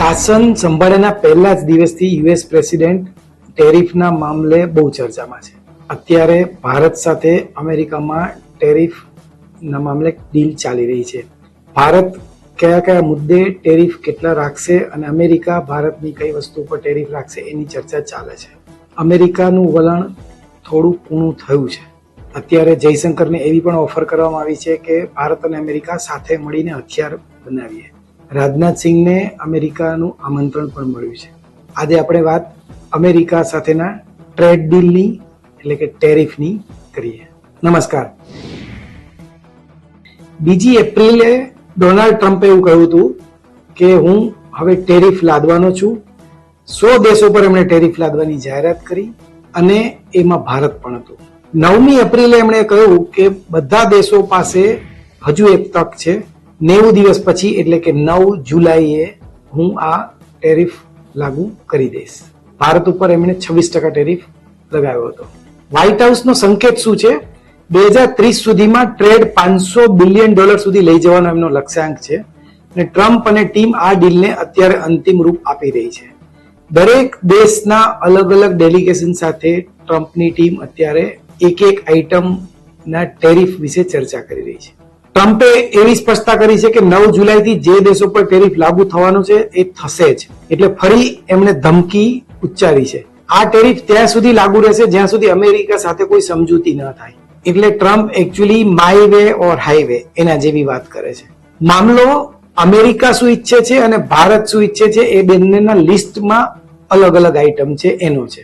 શાસન સંભાળ્યાના પહેલા જ દિવસથી યુએસ પ્રેસિડેન્ટ ટેરિફના મામલે બહુ ચર્ચામાં છે. અત્યારે ભારત સાથે અમેરિકામાં ટેરિફના મામલે ડીલ ચાલી રહી છે. ભારત કયા કયા મુદ્દે ટેરિફ કેટલા રાખશે અને અમેરિકા ભારતની કઈ વસ્તુ પર ટેરિફ રાખશે એની ચર્ચા ચાલે છે. અમેરિકાનું વલણ થોડું પૂણું થયું છે. અત્યારે જયશંકરને એવી પણ ઓફર કરવામાં આવી છે કે ભારત અને અમેરિકા સાથે મળીને હથિયાર બનાવીએ. રાજનાથ સિંહને અમેરિકાનું આમંત્રણ પણ મળ્યું છે. આજે આપણે વાત અમેરિકા સાથેના ટ્રેડ ડીલની, એટલે કે ટેરિફની કરીએ. નમસ્કાર. બીજી એપ્રિલે ડોનાલ્ડ ટ્રમ્પે એવું કહ્યું હતું કે હું હવે ટેરિફ લાદવાનો છું. સો દેશો પર એમણે ટેરિફ લાદવાની જાહેરાત કરી અને એમાં ભારત પણ હતું. નવમી એપ્રિલે એમણે કહ્યું કે બધા દેશો પાસે હજુ એક તક છે. નેવું દિવસ પછી, એટલે કે નવ જુલાઈએ, હું આ ટેરિફ લાગુ કરી દઈશ. ભારત ઉપર એમણે છવ્વીસ ટકા ટેરિફ લગાવ્યો હતો. વ્હાઇટ હાઉસનો સંકેત શું છે? બે હજાર ત્રીસ સુધીમાં ટ્રેડ પાંચસો બિલિયન ડોલર સુધી લઈ જવાનો એમનો લક્ષ્યાંક છે અને ટ્રમ્પ અને ટીમ આ ડીલને અત્યારે અંતિમ રૂપ આપી રહી છે. દરેક દેશના અલગ અલગ ડેલિગેશન સાથે ટ્રમ્પની ટીમ અત્યારે એક એક આઇટમના ટેરિફ વિશે ચર્ચા કરી રહી છે. ટ્રમ્પે એવી સ્પષ્ટતા કરી છે કે નવ જુલાઈથી જે દેશો પર ટેરિફ લાગુ થવાનું છે એ થશે જ. એટલે ફરી એમણે ધમકી ઉચ્ચારી છે. આ ટેરિફ ત્યાં સુધી લાગુ રહેશે જ્યાં સુધી અમેરિકા સાથે કોઈ સમજૂતી ન થાય. એટલે Trump actually my way or highway એના જેવી વાત કરે છે. મામલો અમેરિકા શું ઈચ્છે છે અને ભારત શું ઈચ્છે છે એ બંનેના લિસ્ટમાં અલગ અલગ આઇટમ છે, એનો છે.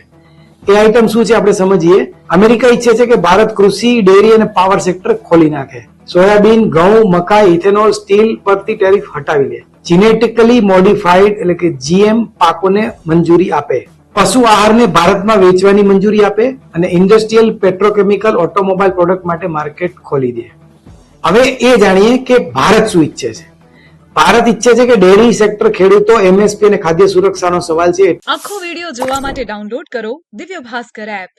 એ આઇટમ શું છે આપણે સમજીએ? અમેરિકા ઈચ્છે છે કે ભારત કૃષિ, ડેરી અને પાવર સેક્ટર ખોલી નાખે. સોયાબીન, ઘઉં, મકાઈ, ઇથેનોલ, સ્ટીલ પરથી ટેરિફ હટાવી લે. જીનેટિકલી મોડિફાઈડ એટલે કે જીએમ પાકોને મંજૂરી આપે. પશુ આહારને ભારતમાં વેચવાની મંજૂરી આપે અને ઇન્ડસ્ટ્રીયલ પેટ્રોકેમિકલ ઓટોમોબાઈલ પ્રોડક્ટ માટે માર્કેટ ખોલી દે. હવે એ જાણીએ કે ભારત શું ઈચ્છે છે? ભારત ઈચ્છે છે કે ડેરી સેક્ટર ખેડૂતો, એમએસપી અને ખાદ્ય સુરક્ષાનો સવાલ છે. આખો વીડિયો જોવા માટે ડાઉનલોડ કરો દિવ્ય ભાસ્કર એપ.